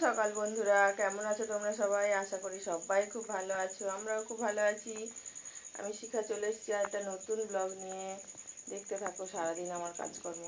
সকাল বন্ধুরা, কেমন আছো তোমরা সবাই? আশা করি সবাই খুব ভালো আছো, আমরাও খুব ভালো আছি। আমি শিখা চলে এসেছি আর একটা নতুন ব্লগ নিয়ে। দেখতে থাকো সারাদিন আমার কাজকর্ম।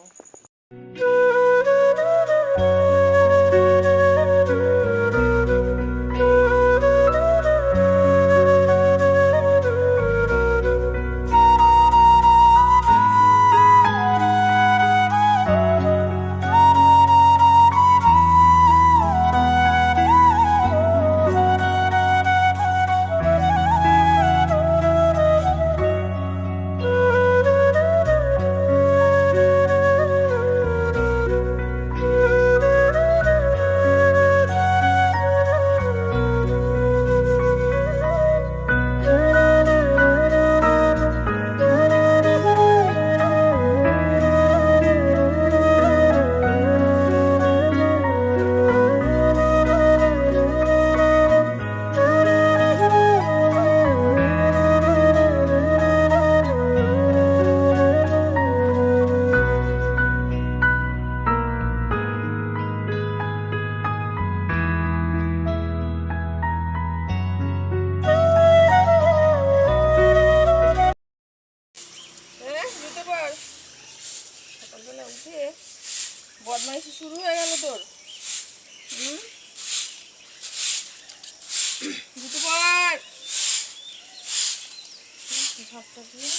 ঝাপটা দিয়ে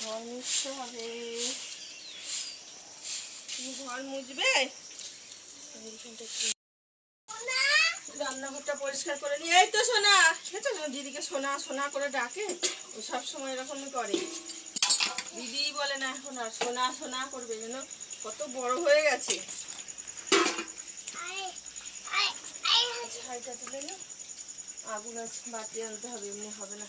ঘর মুছতে হবে ঘর মুছবে রান্নাঘরটা পরিষ্কার করে নিয়ে এই তো সোনা না দিদিকে সোনা সোনা করে ডাকে ও সব সময় এরকমই করে দিদি বলে না এখন আর সোনা সোনা করবে যেন কত বড় হয়ে গেছে ছাইটা তুলে না আগুন আছে, বাতি আনতে হবে, এমনি হবে না।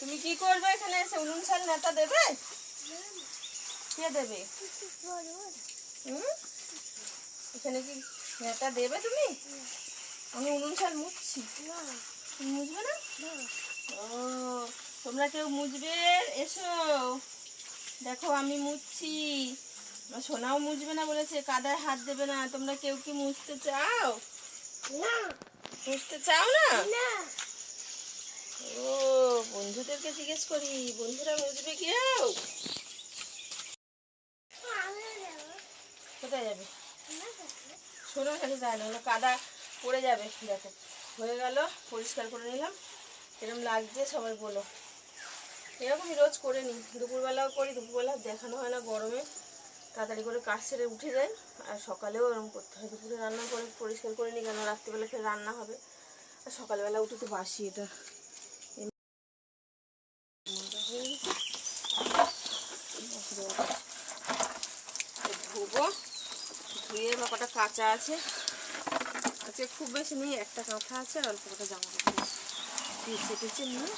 তুমি কি করবে এখানে এসে? উনুন ছাল নেতা দেবে? কে দেবে? হুম? এখানে কি নেতা দেবে তুমি? আমি উনুন ছাল মুছছি। তুমি মুছবে না? ও তোমরা কেউ মুছবে? এসো। দেখো আমি মুছছি। সোনাও মুছবে না বলেছে কাদায় হাত দেবে না। তোমরা কেউ কি মুছতে চাও? মুছতে চাও না? ও বন্ধুদেরকে জিজ্ঞেস করি বন্ধুরা মুছবে কেউ? কোথায় যাবে? সোনার কাছে যায় না কাদা পড়ে যাবে দেখো। হয়ে গেল, পরিষ্কার করে নিলাম। এরকম লাগছে সবাই বলো। এরকমই রোজ করে নিই। দুপুরবেলাও করি, দুপুরবেলা দেখানো হয় না গরমে। তাড়াতাড়ি করে কাজ সেরে উঠে যায় আর সকালেও এরকম করতে হয়। দুপুরে রান্না করে পরিষ্কার করে নিই কেন রাত্রিবেলা ফের রান্না হবে। আর সকালবেলা উঠে তো বাসি এটা। ধুবো। ধুয়ে বা কটা কাঁচা আছে। আজকে খুব বেশি নেই, একটা কাঁথা আছে আর অল্প কটা জামা কাপড় টিচে নিয়ে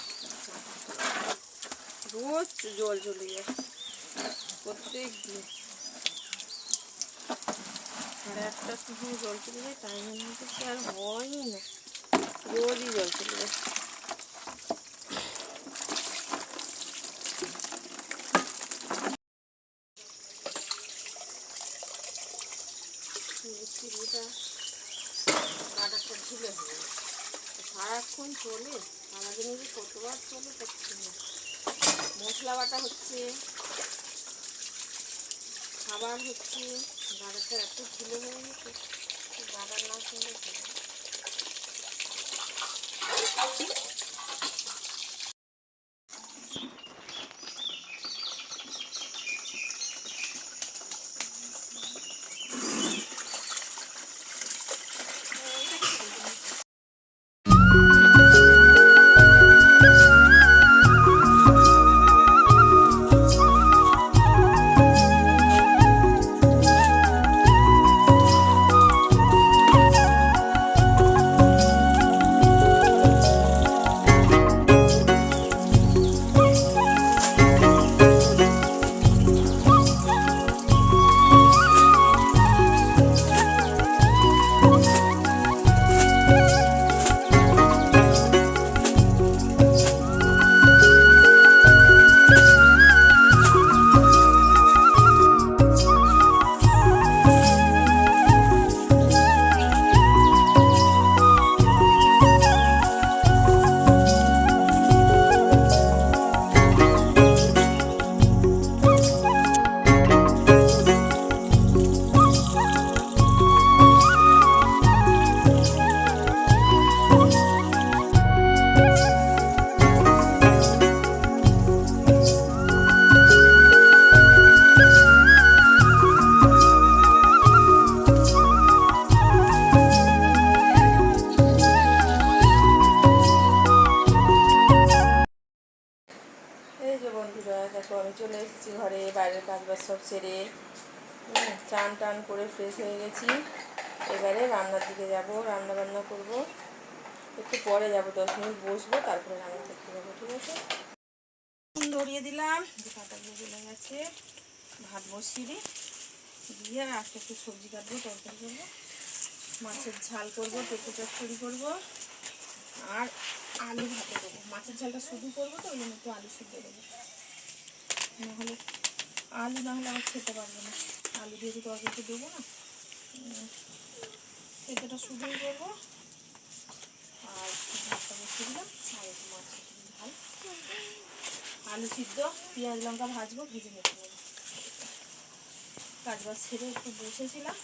রোজ জল চলে যায়। প্রত্যেক দিন। সাড়ে জল চলে যায়, টাইমের মধ্যে আর হয়ই না। রোজই জল চলে যায় চিড়িটা কাটারটা ঝুলে হয়ে গেছে। সারাক্ষণ চলে, আমাদের নিজে কতবার চলে ঠিক না। মশলা বাটা হচ্ছে, খাবার হচ্ছে গাড়াটা এত ছিল হয়ে গেছে দাদার না শুনলে চান টান করে ফ্রেশ হয়ে গেছি। এবারে রান্নার দিকে যাব, রান্না বান্না করব। একটু পরে যাব, দশ মিনিট বসবো, তারপরে রান্না করতে যাব, ঠিক আছে? ধরিয়ে দিলাম যে পাতাগুলো গলে গেছে। ভাত বসিয়ে দিয়ে আর আজকে একটু সবজি কাটবো, তরকারি করব। মাছের ঝাল করব, পেঁপে চচ্চড়ি করব। আর আলু ভাতে দেবো মাছের ঝালটা শুধু করব তো, ওই জন্য একটু আলু সিদ্ধ দেবো নাহলে আলু না হলে আমার খেতে পারব না। আলু দিয়ে তো তরকারিতে দেবো না? পেঁপেটা শুধুই করব আর ভাতটা বসিয়ে দিলাম। আর একটু মাছের ঝাল আলু সিদ্ধ, পেঁয়াজ লঙ্কা ভাজবো, ভেজে নিতে হবে কাজ বাজ ছেড়ে একটু বসেছিলাম।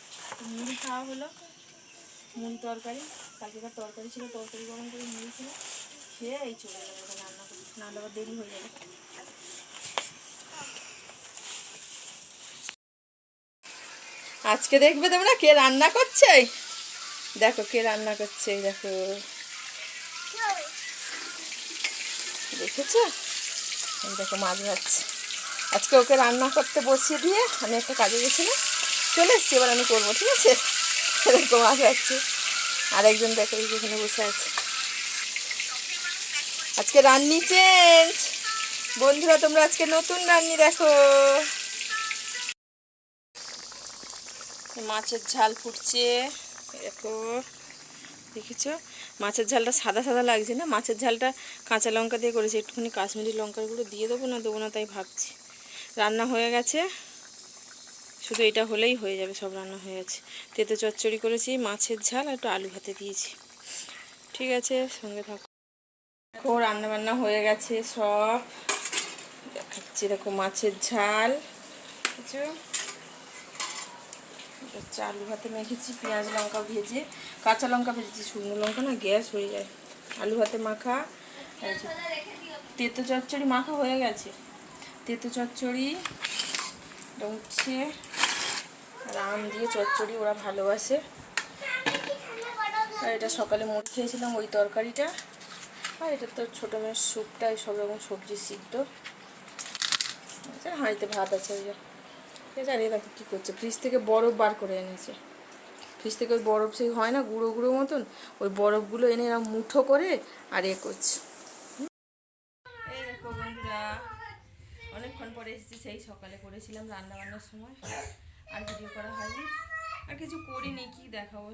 মুড়ি খাওয়া হলো। মুড়ি তরকারি কালকেকার তরকারি ছিল, তরকারি গরম করে মুড়ি ছিল খেয়ে এই চলে যাবে রান্না করি নাহলে আবার দেরি হয়ে যাবে। আজকে দেখবে তোমরা কে রান্না করছে? দেখো, কে রান্না করছে দেখো। দেখেছ? দেখো, মাছ ভাজছে। আজকে ওকে রান্না করতে বসিয়ে দিয়ে আমি একটা কাজে গেছিলাম চলে এসছি, এবার আমি করব, ঠিক আছে? দেখো, মাছ ভাজছে। আর একজন দেখো এখানে বসে আছে। আজকে রান্নি চেঞ্জ বন্ধুরা, তোমরা আজকে নতুন রান্নি দেখো। মাছের ঝাল ফুটছে। দেখো দেখেছ? মাছের ঝালটা সাদা সাদা লাগছে না? মাছের ঝালটা কাঁচা লঙ্কা দিয়ে করেছি। একটুখানি কাশ্মীরি লঙ্কার গুঁড়ো দিয়ে দেবো, না দেবো না তাই ভাবছি। রান্না হয়ে গেছে। শুধু এটা হলেই হয়ে যাবে, সব রান্না হয়ে গেছে। তেতো চচ্চড়ি করেছি, মাছের ঝাল আর একটু আলু ভাতে দিয়েছি। ঠিক আছে, সঙ্গে থাকো। দেখো রান্না বান্না হয়ে গেছে সব। দেখাচ্ছি, দেখো মাছের ঝাল। এটা হচ্ছে আলু ভাতে মেখেছি, পেঁয়াজ লঙ্কা ভেজে, কাঁচা লঙ্কা ভেজেছি, শুকনো লঙ্কা না গ্যাস হয়ে যায়। আলু ভাতে মাখা তেতো চচ্চড়ি মাখা হয়ে গেছে। তেতো চচ্চড়ি হচ্ছে আর আম দিয়ে চচ্চড়ি ওরা ভালোবাসে। আর এটা সকালে মুড়ি খেয়েছিলাম ওই তরকারিটা। আর এটা তো ছোটো মেয়ের স্যুপটা সব রকম সবজি সিদ্ধ। হাঁড়িতে ভাত আছে ওই এ দেখো কী করছে। ফ্রিজ থেকে বরফ বার করে এনেছে। ফ্রিজ থেকে ওই বরফ সেই হয় না, গুঁড়ো গুঁড়ো মতন? ওই বরফগুলো এনে এরকম মুঠো করে আর এ করছে। এই অনেকক্ষণ পরে এসেছি, সেই সকালে করেছিলাম রান্না বান্নার সময়। আর ভিডিও করা হয়নি। আর কিছু করিনি, কি দেখাবো?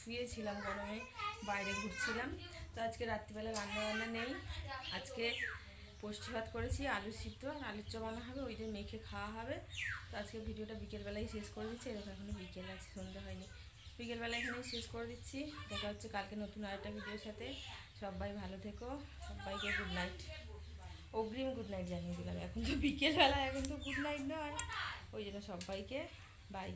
শুয়েছিলাম গরমে, বাইরে ঘুরছিলাম। তো আজকে রাত্রিবেলা রান্না বান্না নেই। আজকে পোস্ট ভাত করেছি, আলু সিদ্ধ আর আলুর চপ আনা হবে, ওই যে মেখে খাওয়া হবে। তো আজকে ভিডিওটা বিকেলবেলায় শেষ করে দিচ্ছি, এরকম এখনও বিকেল আছে, সন্ধ্যা হয়নি। বিকেলবেলা এখানেই শেষ করে দিচ্ছি, দেখা হচ্ছে কালকে নতুন আরেকটা ভিডিওর সাথে। সবাই ভালো থেকো, সবাইকে গুড নাইট অগ্রিম গুড নাইট জানিয়ে দিলাম, এখন তো বিকেলবেলা, এখন তো গুড নাইট নয়। ওই জন্য সবাইকে বাই